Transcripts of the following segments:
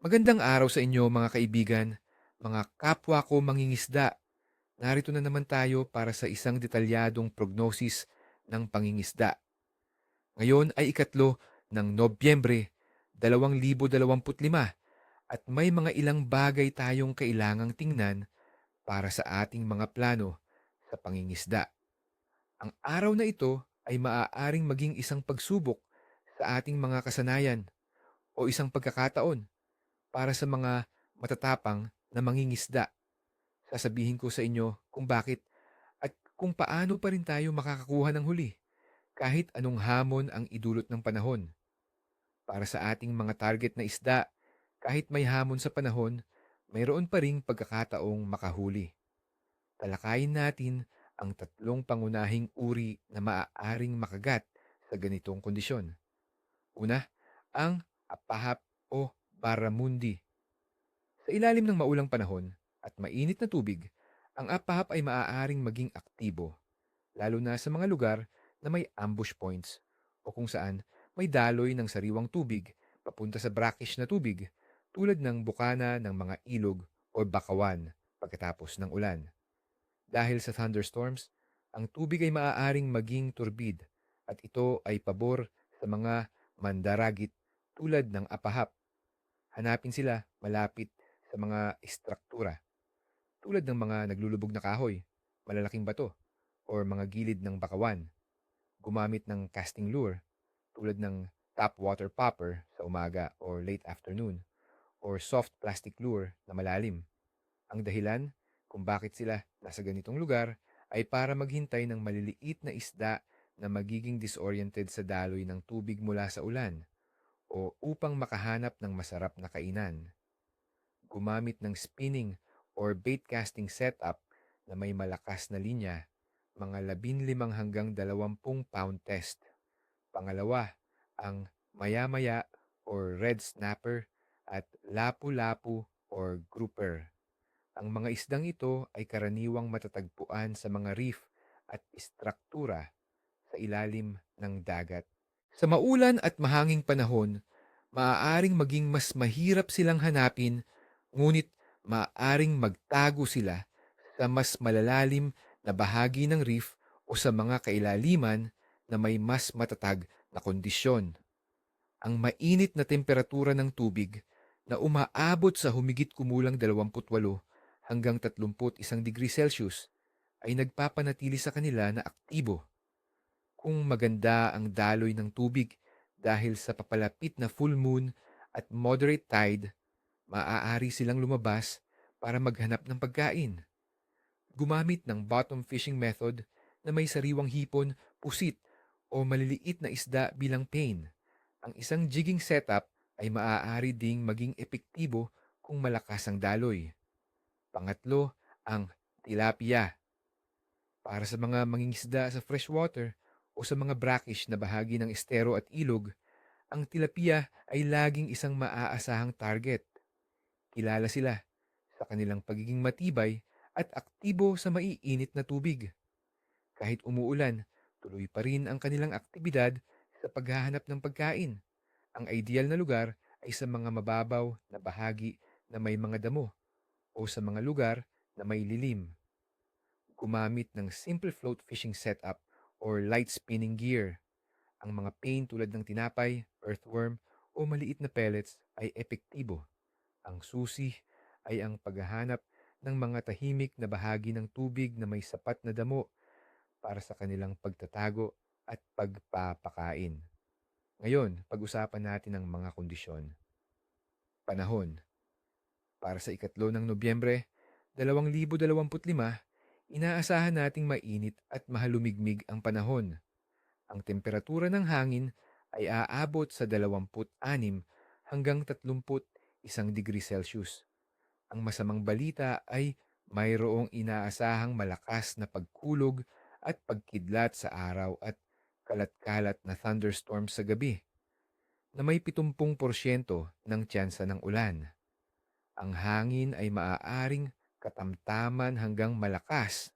Magandang araw sa inyo mga kaibigan, mga kapwa ko mangingisda. Narito na naman tayo para sa isang detalyadong prognosis ng pangingisda. Ngayon ay ikatlo ng Nobyembre 2025 at may mga ilang bagay tayong kailangang tingnan para sa ating mga plano sa pangingisda. Ang araw na ito ay maaaring maging isang pagsubok sa ating mga kasanayan o isang pagkakataon para sa mga matatapang na mangingisda. Sasabihin ko sa inyo kung bakit at kung paano pa rin tayo makakakuha ng huli kahit anong hamon ang idulot ng panahon. Para sa ating mga target na isda, kahit may hamon sa panahon, mayroon pa ring pagkakataong makahuli. Talakayin natin ang tatlong pangunahing uri na maaaring makagat sa ganitong kondisyon. Una, ang apahap o Baramundi. Sa ilalim ng maulang panahon at mainit na tubig, ang apahap ay maaaring maging aktibo, lalo na sa mga lugar na may ambush points o kung saan may daloy ng sariwang tubig papunta sa brackish na tubig tulad ng bukana ng mga ilog o bakawan pagkatapos ng ulan. Dahil sa thunderstorms, ang tubig ay maaaring maging turbid at ito ay pabor sa mga mandaragit tulad ng apahap Hanapin sila malapit sa mga istruktura tulad ng mga naglulubog na kahoy, malalaking bato, or mga gilid ng bakawan. Gumamit ng casting lure tulad ng tap water popper sa umaga or late afternoon or soft plastic lure na malalim. Ang dahilan kung bakit sila nasa ganitong lugar ay para maghintay ng maliliit na isda na magiging disoriented sa daloy ng tubig mula sa ulan o upang makahanap ng masarap na kainan. Gumamit ng spinning or bait casting setup na may malakas na linya, mga 15 hanggang 20 pound test. Pangalawa, ang maya-maya or red snapper at lapu-lapu or grouper. Ang mga isdang ito ay karaniwang matatagpuan sa mga reef at istruktura sa ilalim ng dagat. Sa maulan at mahanging panahon, maaaring maging mas mahirap silang hanapin, ngunit maaaring magtago sila sa mas malalalim na bahagi ng reef o sa mga kailaliman na may mas matatag na kondisyon. Ang mainit na temperatura ng tubig na umaabot sa humigit kumulang 28 hanggang 31 degrees Celsius ay nagpapanatili sa kanila na aktibo kung maganda ang daloy ng tubig dahil sa papalapit na full moon at moderate tide, maaari silang lumabas para maghanap ng pagkain. Gumamit ng bottom fishing method na may sariwang hipon, pusit o maliliit na isda bilang pain. Ang isang jigging setup ay maaari ding maging epektibo kung malakas ang daloy. Pangatlo, ang tilapia. Para sa mga mangingisda sa freshwater, o sa mga brackish na bahagi ng estero at ilog, ang tilapia ay laging isang maaasahang target. Kilala sila sa kanilang pagiging matibay at aktibo sa maiinit na tubig. Kahit umuulan, tuloy pa rin ang kanilang aktibidad sa paghahanap ng pagkain. Ang ideal na lugar ay sa mga mababaw na bahagi na may mga damo o sa mga lugar na may lilim. Gumamit ng simple float fishing setup or light spinning gear. Ang mga pain tulad ng tinapay, earthworm o maliit na pellets ay epektibo. Ang susi ay ang paghahanap ng mga tahimik na bahagi ng tubig na may sapat na damo para sa kanilang pagtatago at pagpapakain. Ngayon, pag-usapan natin ang mga kondisyon. Panahon. Para sa ikatlo ng Nobyembre, 2025, Inaasahan nating mainit at mahalumigmig ang panahon. Ang temperatura ng hangin ay aabot sa 26 hanggang 31 degrees Celsius. Ang masamang balita ay mayroong inaasahang malakas na pagkulog at pagkidlat sa araw at kalat-kalat na thunderstorm sa gabi na may 70% ng tsansa ng ulan. Ang hangin ay maaaring katamtaman hanggang malakas,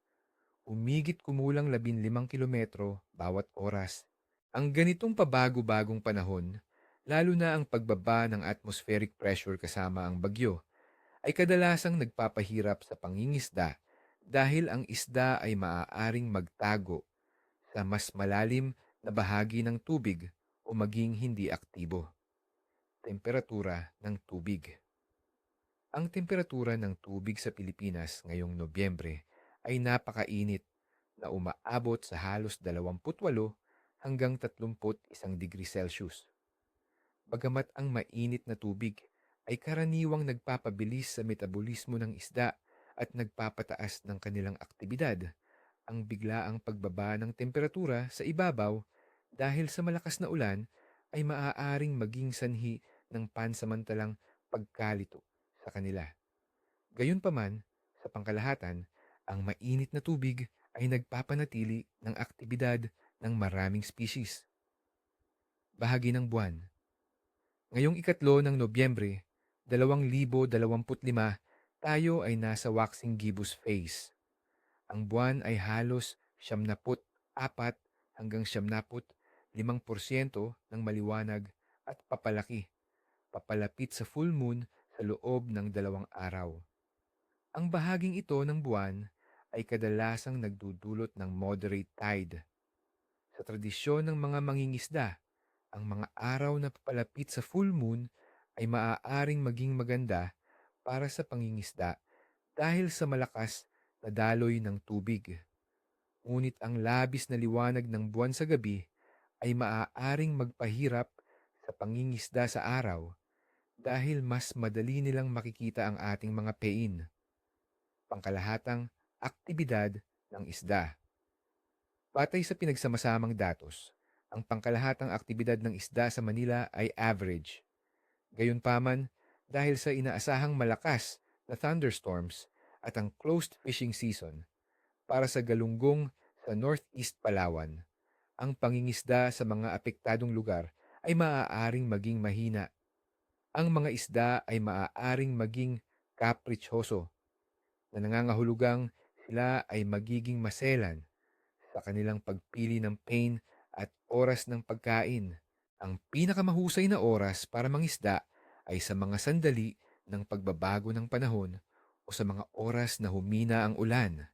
umigit kumulang 15 kilometro bawat oras. Ang ganitong pabago-bagong panahon lalo na ang pagbaba ng atmospheric pressure kasama ang bagyo, ay kadalasang nagpapahirap sa pangingisda dahil ang isda ay maaaring magtago sa mas malalim na bahagi ng tubig o maging hindi aktibo. Temperatura ng tubig Ang temperatura ng tubig sa Pilipinas ngayong Nobyembre ay napakainit na umaabot sa halos 28 hanggang 31 degree Celsius. Bagamat ang mainit na tubig ay karaniwang nagpapabilis sa metabolismo ng isda at nagpapataas ng kanilang aktibidad, ang biglaang pagbaba ng temperatura sa ibabaw dahil sa malakas na ulan ay maaaring maging sanhi ng pansamantalang pagkalito sa kanila. Gayunpaman, sa pangkalahatan, ang mainit na tubig ay nagpapanatili ng aktibidad ng maraming species. Bahagi ng buwan Ngayong ikatlo ng Nobyembre, 2025, tayo ay nasa waxing gibbous phase. Ang buwan ay halos 74 hanggang 75% ng maliwanag at papalaki, papalapit sa full moon sa loob ng dalawang araw. Ang bahaging ito ng buwan ay kadalasang nagdudulot ng moderate tide. Sa tradisyon ng mga mangingisda, ang mga araw na papalapit sa full moon ay maaaring maging maganda para sa pangingisda dahil sa malakas na daloy ng tubig. Ngunit ang labis na liwanag ng buwan sa gabi ay maaaring magpahirap sa pangingisda sa araw dahil mas madali nilang makikita ang ating mga pein. Pangkalahatang aktibidad ng isda. Batay sa pinagsamasamang datos, ang pangkalahatang aktibidad ng isda sa Manila ay average. Gayunpaman, dahil sa inaasahang malakas na thunderstorms at ang closed fishing season para sa galunggong sa Northeast Palawan, ang pangingisda sa mga apektadong lugar ay maaaring maging mahina. Ang mga isda ay maaaring maging kapritsyoso na nangangahulugang sila ay magiging maselan sa kanilang pagpili ng pain at oras ng pagkain. Ang pinakamahusay na oras para mangisda ay sa mga sandali ng pagbabago ng panahon o sa mga oras na humina ang ulan.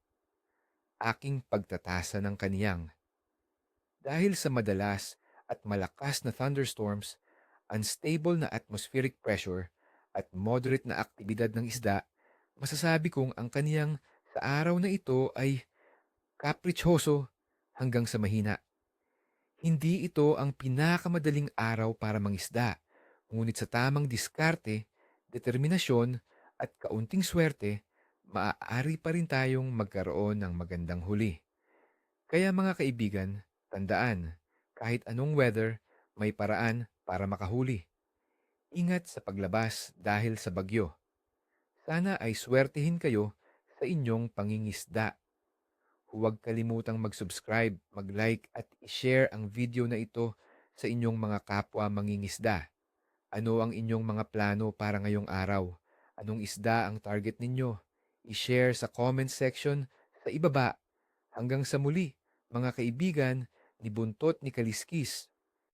Aking pagtatasa ng kaniyang. Dahil sa madalas at malakas na thunderstorms, unstable na atmospheric pressure at moderate na aktibidad ng isda, masasabi kong ang kaniyang sa araw na ito ay kapritsyoso hanggang sa mahina. Hindi ito ang pinakamadaling araw para mangisda, ngunit sa tamang diskarte, determinasyon at kaunting swerte, maaari pa rin tayong magkaroon ng magandang huli. Kaya mga kaibigan, tandaan, kahit anong weather, may paraan para makahuli. Ingat sa paglabas dahil sa bagyo. Sana ay swertihin kayo sa inyong pangingisda. Huwag kalimutang mag-subscribe, mag-like at i-share ang video na ito sa inyong mga kapwa mangingisda. Ano ang inyong mga plano para ngayong araw? Anong isda ang target ninyo? I-share sa comment section sa ibaba. Hanggang sa muli, mga kaibigan ni Buntot ni Kaliskis.